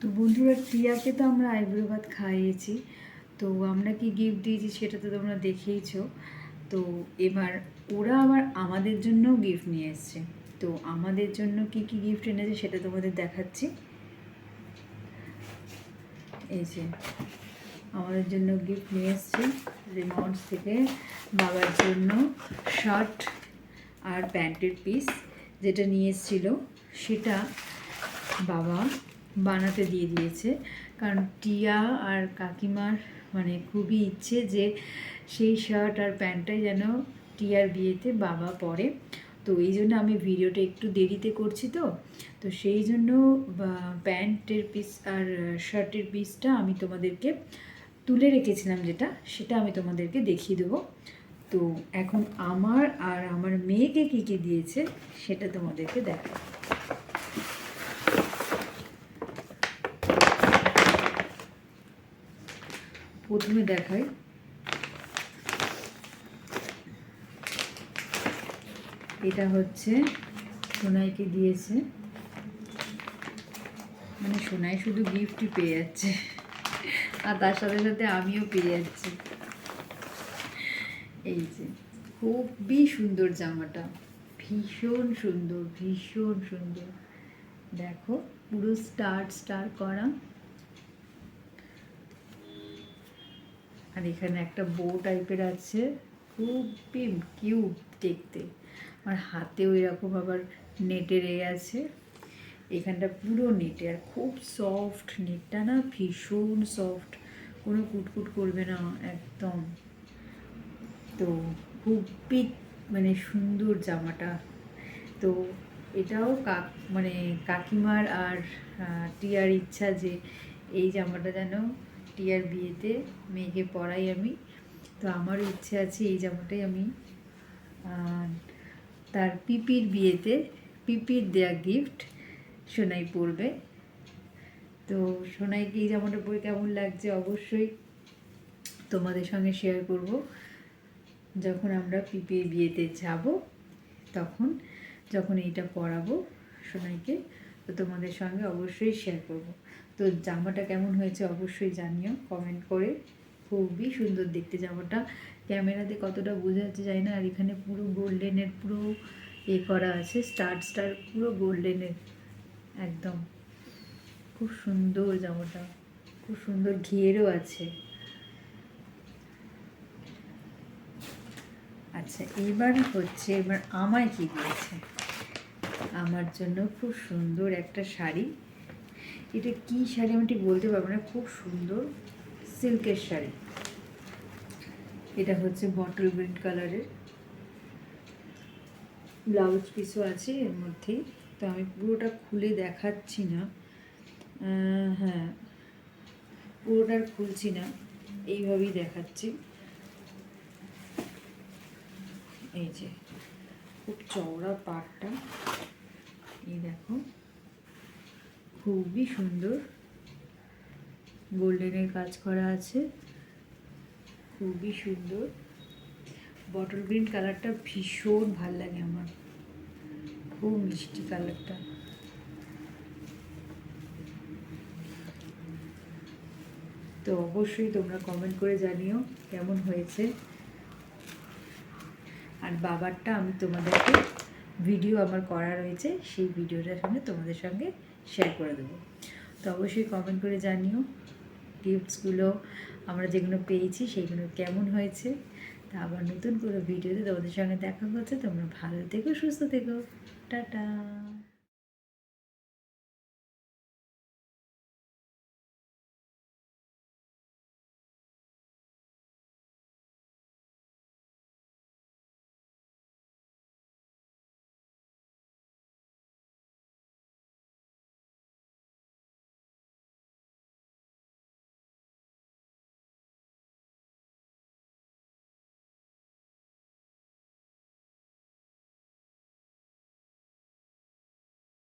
তো বন্ধুরা, টিয়াকে তো আমরা আইব্রো ভাত খাইয়েছি। তো আমরা কি গিফট দিয়েছি সেটা তো তোমরা দেখেইছো। তো এবার ওরা আবার আমাদের জন্যও গিফট নিয়ে এসছে। তো আমাদের জন্য কি কি গিফট এনেছে সেটা তোমাদের দেখাচ্ছি। এই যে, আমাদের জন্য গিফট নিয়ে এসছে রিমাউন্টস থেকে বাবার জন্য শার্ট আর প্যান্টের পিস যেটা নিয়ে এসেছিল। সেটা বাবা বানাতে দিয়ে দিয়েছে। কারণ টিয়া আর কাকিমার মানে খুবই ইচ্ছে যে সেই শার্ট আর প্যান্টটাই যেন টিয়ার বিয়েতে বাবা পরে। তো এই জন্য আমি ভিডিওটা একটু দেরিতে করছি তো। তো সেই জন্য প্যান্টের পিস আর শার্টের পিসটা আমি তোমাদেরকে তুলে রেখেছিলাম যেটা, সেটা আমি তোমাদেরকে দেখিয়ে দেবো। তো এখন আমার আর আমার মেয়েকে কী কী দিয়েছে, সেটা তোমাদেরকে দেখা প্রথমে দেখাই। এটা হচ্ছে সোনাইকে দিয়েছে। মানে সোনাই শুধু গিফটই পেয়ে যাচ্ছে। আর তার সাথে সাথে আমিও পেয়ে যাচ্ছি। এই যে, খুবই সুন্দর জামাটা। ভীষণ সুন্দর ভীষণ সুন্দর। দেখো, পুরো স্টার স্টার করা। আর এখানে একটা বউ টাইপের আছে। খুবই কিউব দেখতে। আর হাতেও এরকম আবার নেটের এ আছে। এখানটা পুরো নেটে আর খুব সফট নেটটা না, ভীষণ সফট কোনো কুটকুট করবে না, একদম। তো খুবই মানে সুন্দর জামাটা। তো এটাও কাক মানে কাকিমার আর টিয়ার ইচ্ছা যে এই জামাটা যেন টিয়ার বিয়েতে মেয়েকে পরাই আমি। তো আমারও ইচ্ছে আছে এই জামাটাই আমি তার পিপির বিয়েতে, পিপির দেয়া গিফট সোনাই পরবে। তো সোনাইকে এই জামাটা পরে কেমন লাগছে অবশ্যই তোমাদের সঙ্গে শেয়ার করব। যখন আমরা পিপির বিয়েতে যাব, তখন যখন এইটা পরাবো সোনাইকে। তো তোমাদের সঙ্গে অবশ্যই শেয়ার করব। তো জামাটা কেমন হয়েছে অবশ্যই জানিও কমেন্ট করে। খুবই সুন্দর দেখতে জামাটা। ক্যামেরাতে কতটা বোঝা যাচ্ছে জানি না, আর এখানে পুরো গোল্ডেনের পুরো এ করা আছে স্টার স্টার পুরো গোল্ডেনের একদম। খুব সুন্দর জামাটা। খুব সুন্দর ঘিয়েরও আছে। আচ্ছা এবার হচ্ছে, এবার আমায় কি দিয়েছে? আমার জন্য খুব সুন্দর একটা শাড়ি। এটা কি শাড়ি আমি ঠিক বলতে পারব না, খুব সুন্দর সিল্কের শাড়ি। এটা হচ্ছে বটল গ্রিন কালারের ব্লাউজ পিসও আছে এর মধ্যেই তো আমি পুরোটা খুলে দেখাচ্ছি না। হ্যাঁ পুরোটা খুলছি না, এইভাবেই দেখাচ্ছি। এই যে, খুব চওড়া পাটটা এই দেখো, খুবই সুন্দর গোল্ডেনের কাজ করা আছে, খুবই সুন্দর। বটল গ্রিন কালারটা ভীষণ ভালো লাগে আমার, খুব মিষ্টি কালারটা তো অবশ্যই তোমরা কমেন্ট করে জানিও কেমন হয়েছে। আর বাবারটা আমি তোমাদেরকে ভিডিও আমার করা রয়েছে, সেই ভিডিওটা সঙ্গে তোমাদের সঙ্গে শেয়ার করে দেবো। তো অবশ্যই কমেন্ট করে জানিও গিফটসগুলো আমরা যেগুলো পেয়েছি সেইগুলো কেমন হয়েছে। তা আবার নতুন করে ভিডিওতে তোমাদের সঙ্গে দেখা হচ্ছে, তোমরা ভালো থেকো, সুস্থ থেকো। টাটা!